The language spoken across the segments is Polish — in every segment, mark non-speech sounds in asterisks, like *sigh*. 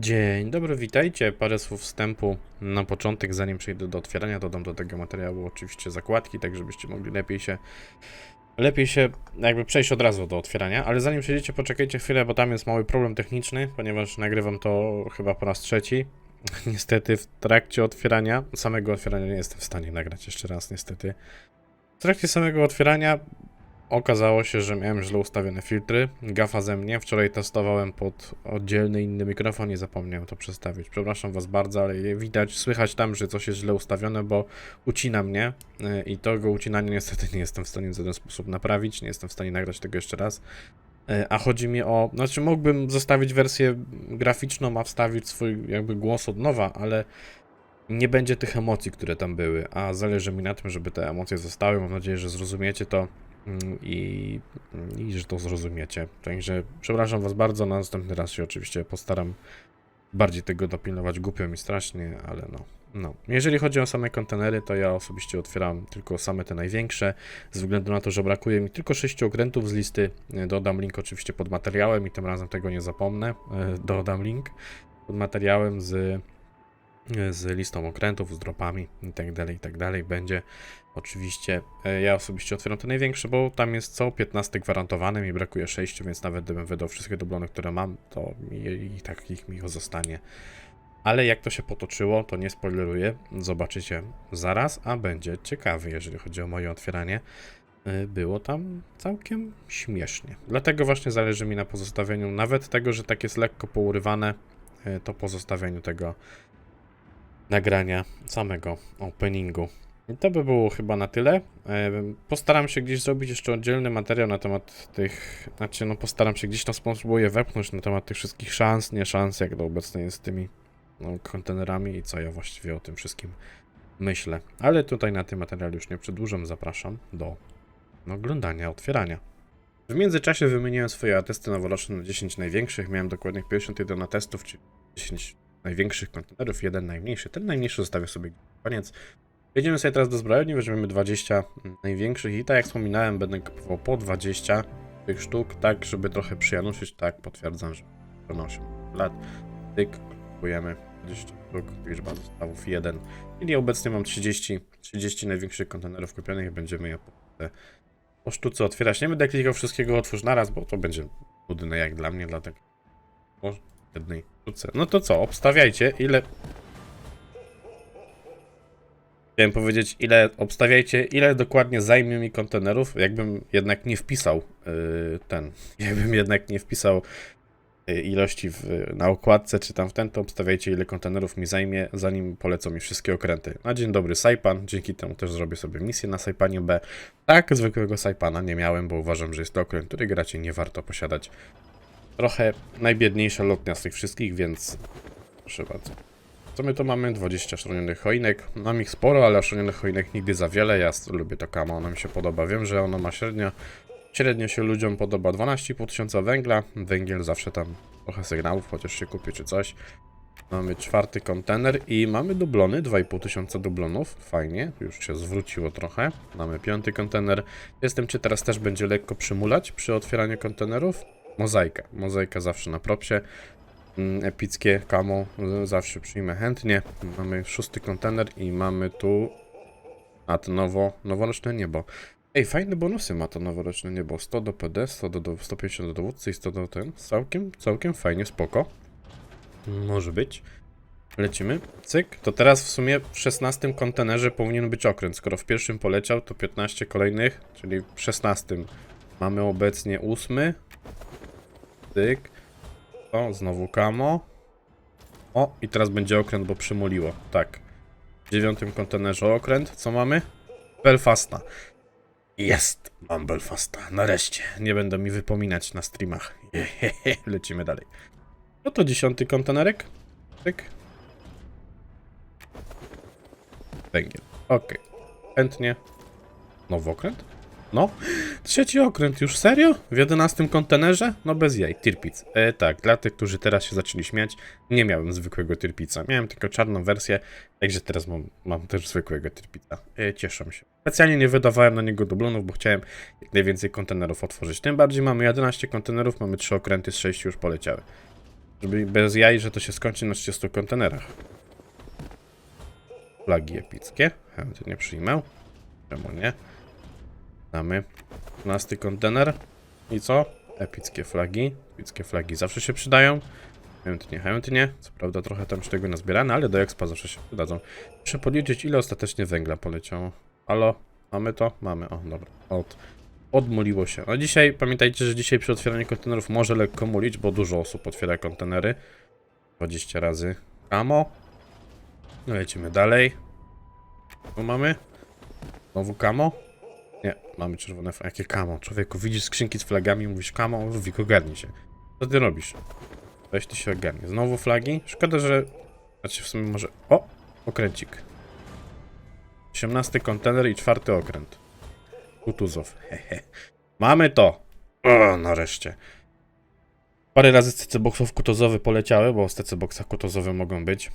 Dzień dobry, witajcie. Parę słów wstępu na początek, zanim przejdę do otwierania, dodam do tego materiału oczywiście zakładki, tak żebyście mogli lepiej się lepiej się jakby przejść od razu do otwierania, ale zanim przejdziecie, poczekajcie chwilę, bo tam jest mały problem techniczny, ponieważ nagrywam to chyba po raz trzeci. *laughs* Niestety w trakcie otwierania, samego otwierania nie jestem w stanie nagrać jeszcze raz, niestety. W trakcie samego otwierania Okazało się, że miałem źle ustawione filtry. Gafa ze mnie. Wczoraj testowałem pod oddzielny inny mikrofon i zapomniałem to przestawić. Przepraszam Was bardzo, ale widać, słychać tam, że coś jest źle ustawione, bo ucina mnie yy, i tego ucinania niestety nie jestem w stanie w żaden sposób naprawić. Nie jestem w stanie nagrać tego jeszcze raz. Yy, A chodzi mi o. Znaczy, mógłbym zostawić wersję graficzną, a wstawić swój jakby głos od nowa, ale nie będzie tych emocji, które tam były. A zależy mi na tym, żeby te emocje zostały. Mam nadzieję, że zrozumiecie to i, i że to zrozumiecie. Także przepraszam Was bardzo, na następny raz się oczywiście postaram bardziej tego dopilnować. Głupio mi strasznie, ale no. no. Jeżeli chodzi o same kontenery, to ja osobiście otwieram tylko same te największe, ze względu na to, że brakuje mi tylko 6 okrętów z listy. E, Dodam link oczywiście pod materiałem i tym razem tego nie zapomnę. E, Dodam link pod materiałem z z listą okrętów, z dropami i tak dalej, i tak. Będzie oczywiście, e, ja osobiście otwieram te największe, bo tam jest co 15 gwarantowane, mi brakuje 6, więc nawet gdybym wydał wszystkie dublony, które mam, to mi, i tak ich mi zostanie. Ale jak to się potoczyło, to nie spoileruję, zobaczycie zaraz, a będzie ciekawy, jeżeli chodzi o moje otwieranie. E, Było tam całkiem śmiesznie. Dlatego właśnie zależy mi na pozostawieniu nawet tego, że tak jest lekko pourywane, e, to pozostawieniu tego nagrania samego openingu. I to by było chyba na tyle. Postaram się gdzieś zrobić jeszcze oddzielny materiał na temat tych. Znaczy, no postaram się gdzieś to spróbuję wepchnąć na temat tych wszystkich szans, nie szans, jak to obecnie jest z tymi no, kontenerami i co ja właściwie o tym wszystkim myślę. Ale tutaj na tym materiał już nie przedłużam. Zapraszam do oglądania, otwierania. W międzyczasie wymieniłem swoje atesty noworoczne na 10 największych. Miałem dokładnie 51 atestów, czyli 10 największych kontenerów, jeden najmniejszy. Ten najmniejszy zostawię sobie koniec. Jedziemy sobie teraz do zbrojowni, weźmiemy 20 największych i tak jak wspominałem, będę kupował po 20 tych sztuk, tak żeby trochę przyjanuszyć, tak potwierdzam, że to 8 lat. Tyk, kupujemy 20 sztuk, liczba zestawów 1. Czyli obecnie mam 30, 30 największych kontenerów kupionych i będziemy je po, po sztuce otwierać. Nie będę klikał wszystkiego otwórz naraz, bo to będzie nudne jak dla mnie, dlatego po jednej sztuce. No to co, obstawiajcie ile Chciałem powiedzieć, ile obstawiajcie, ile dokładnie zajmie mi kontenerów, jakbym jednak nie wpisał yy, ten, *laughs* jakbym jednak nie wpisał yy, ilości w, na okładce czy tam w ten, to obstawiajcie, ile kontenerów mi zajmie, zanim polecą mi wszystkie okręty. Na dzień dobry Saipan, dzięki temu też zrobię sobie misję na Saipanie B. Tak, zwykłego Saipana nie miałem, bo uważam, że jest to okręt, który raczej nie warto posiadać. Trochę najbiedniejsza lotnia z tych wszystkich, więc proszę bardzo. Co my tu mamy? 20 szronionych choinek. Mam ich sporo, ale szronionych choinek nigdy za wiele. Ja lubię to kamo, ono mi się podoba. Wiem, że ono ma średnio. Średnio się ludziom podoba 12,5 tysiąca węgla. Węgiel zawsze tam trochę sygnałów, chociaż się kupi czy coś. Mamy czwarty kontener i mamy dublony, 2,5 tysiąca dublonów. Fajnie, już się zwróciło trochę. Mamy piąty kontener. Jestem, czy teraz też będzie lekko przymulać przy otwieraniu kontenerów. Mozaika. Mozaika zawsze na propsie. Mm, epickie kamo y, zawsze przyjmę chętnie. Mamy szósty kontener i mamy tu a to nowo, noworoczne niebo. Ej, fajne bonusy ma to noworoczne niebo. 100 do PD, 100 do, do 150 do dowódcy i 100 do ten. Całkiem, całkiem fajnie, spoko. Może być. Lecimy. Cyk. To teraz w sumie w 16 kontenerze powinien być okręt. Skoro w pierwszym poleciał, to 15 kolejnych, czyli w 16 mamy obecnie 8. Cyk. O, znowu kamo. O, i teraz będzie okręt, bo przymuliło. Tak. W dziewiątym kontenerze okręt. Co mamy? Belfasta. Jest! Mam Belfasta. Nareszcie. Nie będą mi wypominać na streamach. *laughs* Lecimy dalej. No to dziesiąty kontenerek. Tyk. Węgiel. Okej. Chętnie. Nowy okręt? No. Trzeci okręt już, serio? W 11 kontenerze? No bez jaj, Tirpic. E, tak, dla tych, którzy teraz się zaczęli śmiać, nie miałem zwykłego Tirpica. Miałem tylko czarną wersję, także teraz mam, mam też zwykłego Tirpica. E, cieszę się. Specjalnie nie wydawałem na niego dublonów, bo chciałem jak najwięcej kontenerów otworzyć. Tym bardziej mamy 11 kontenerów, mamy 3 okręty z 6 już poleciały. Żeby bez jaj, że to się skończy na 30 kontenerach. Flagi epickie. Chętnie przyjmę. Czemu nie? Mamy 12 kontener. I co? Epickie flagi. Epickie flagi zawsze się przydają. Chętnie, chętnie. Co prawda trochę tam tego nazbierane, ale do expa zawsze się przydadzą. Muszę policzyć, ile ostatecznie węgla poleciało. Halo? Mamy to? Mamy. O, dobra. Od, odmuliło się. No dzisiaj, pamiętajcie, że dzisiaj przy otwieraniu kontenerów może lekko mulić, bo dużo osób otwiera kontenery. 20 razy. Kamo. No lecimy dalej. Tu mamy. Znowu kamo. Nie, mamy czerwone flagi. Jakie kamo? Człowieku, widzisz skrzynki z flagami, mówisz kamo, Wik, ogarnij się. Co ty robisz? Weź ty się ogarnij. Znowu flagi? Szkoda, że... Znaczy w sumie może... O! Okręcik. 18 kontener i czwarty okręt. Kutuzow. Hehe. Mamy to! O, nareszcie. Parę razy z TC-boxów kutozowy poleciały, bo z TC-boxach kutozowe mogą być.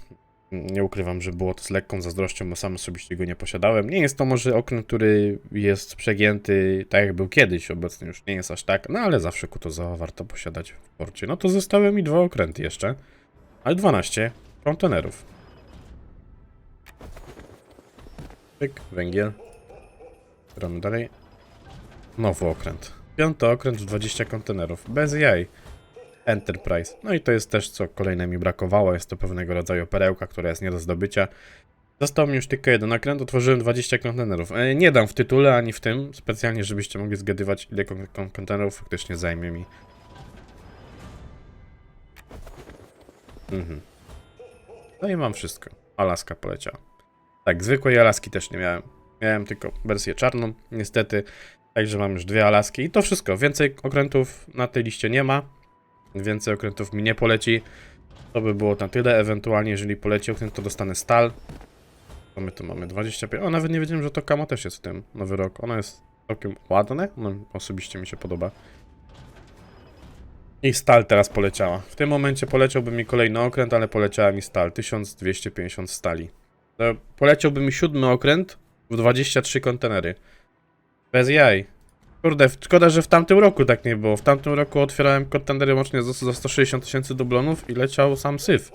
Nie ukrywam, że było to z lekką zazdrością, bo sam osobiście go nie posiadałem. Nie jest to może okręt, który jest przegięty tak jak był kiedyś, obecnie już nie jest aż tak, no ale zawsze kutozowa warto posiadać w porcie. No to zostały mi dwa okręty jeszcze, ale 12 kontenerów. Pyk, węgiel. Gramy dalej. Nowy okręt. Piąty okręt w 20 kontenerów. Bez jaj. Enterprise. No i to jest też, co kolejne mi brakowało. Jest to pewnego rodzaju perełka, która jest nie do zdobycia. Został mi już tylko jeden okręt, otworzyłem 20 kontenerów. E, nie dam w tytule ani w tym, specjalnie żebyście mogli zgadywać, ile kon- kon- kontenerów faktycznie zajmie mi. Mhm. No i mam wszystko. Alaska poleciała. Tak, zwykłej Alaski też nie miałem. Miałem tylko wersję czarną, niestety. Także mam już dwie Alaski i to wszystko. Więcej okrętów na tej liście nie ma. Więcej okrętów mi nie poleci. To by było na tyle. Ewentualnie, jeżeli poleci okręt, to dostanę stal. To my tu mamy 25. O, nawet nie wiedziałem, że to kamo też jest w tym. Nowy rok. Ono jest całkiem ładne. No, osobiście mi się podoba. I stal teraz poleciała. W tym momencie poleciałby mi kolejny okręt, ale poleciała mi stal. 1250 stali. To poleciałby mi siódmy okręt w 23 kontenery. Bez jaj. Kurde, szkoda, że w tamtym roku tak nie było. W tamtym roku otwierałem kontenery łącznie za, za 160 tysięcy dublonów i leciał sam syf.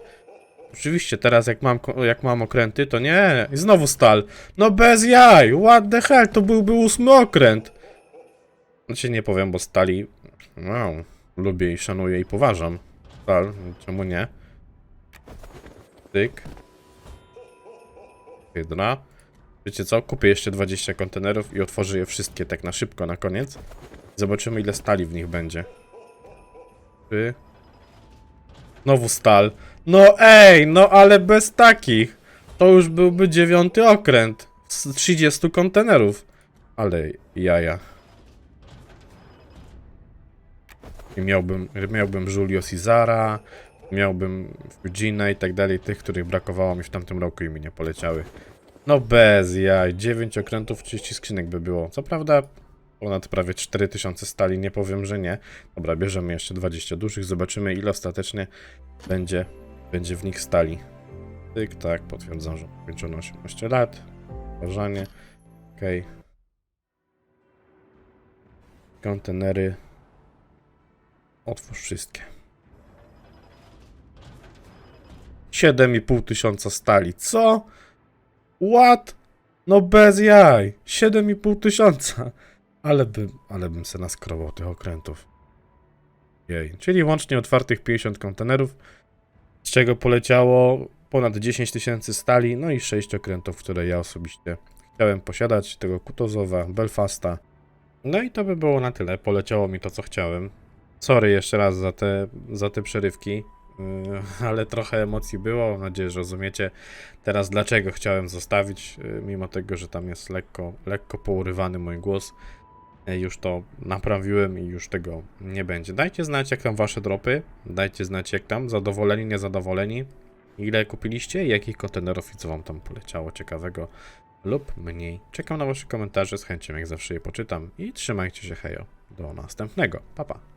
Oczywiście, teraz jak mam, jak mam okręty, to nie. I znowu stal. No bez jaj! What the hell? To byłby ósmy okręt. Znaczy nie powiem, bo stali... Wow. Lubię i szanuję i poważam. Stal, czemu nie? Tyk. Hydra. Wiecie co? Kupię jeszcze 20 kontenerów i otworzę je wszystkie tak na szybko na koniec. Zobaczymy ile stali w nich będzie. Trzy. Znowu stal. No ej, no ale bez takich. To już byłby dziewiąty okręt. Z 30 kontenerów. Ale jaja. I miałbym, miałbym Julio Cesara, miałbym Eugene i tak dalej, tych, których brakowało mi w tamtym roku i mi nie poleciały. No bez jaj, 9 okrętów, 30 skrzynek by było. Co prawda ponad prawie 4000 stali, nie powiem, że nie. Dobra, bierzemy jeszcze 20 dużych, zobaczymy ile ostatecznie będzie, będzie w nich stali. Tyk, tak, potwierdzam, że kończono 18 lat. Uważanie, okej. Kontenery. Otwórz wszystkie. 7,5 tysiąca stali. Co? What? No bez jaj. 7,5 tysiąca. Ale bym, ale bym se naskrował tych okrętów. Jej. Czyli łącznie otwartych 50 kontenerów, z czego poleciało ponad 10 tysięcy stali, no i 6 okrętów, które ja osobiście chciałem posiadać, tego Kutozowa, Belfasta. No i to by było na tyle. Poleciało mi to, co chciałem. Sorry jeszcze raz za te, za te przerywki, ale trochę emocji było. Mam nadzieję, że rozumiecie teraz, dlaczego chciałem zostawić, yy, mimo tego, że tam jest lekko, lekko pourywany mój głos. Yy, Już to naprawiłem i już tego nie będzie. Dajcie znać, jak tam wasze dropy. Dajcie znać, jak tam. Zadowoleni, niezadowoleni. Ile kupiliście jakich kontenerów i co wam tam poleciało ciekawego lub mniej. Czekam na wasze komentarze, z chęcią jak zawsze je poczytam i trzymajcie się hejo. Do następnego. Pa pa.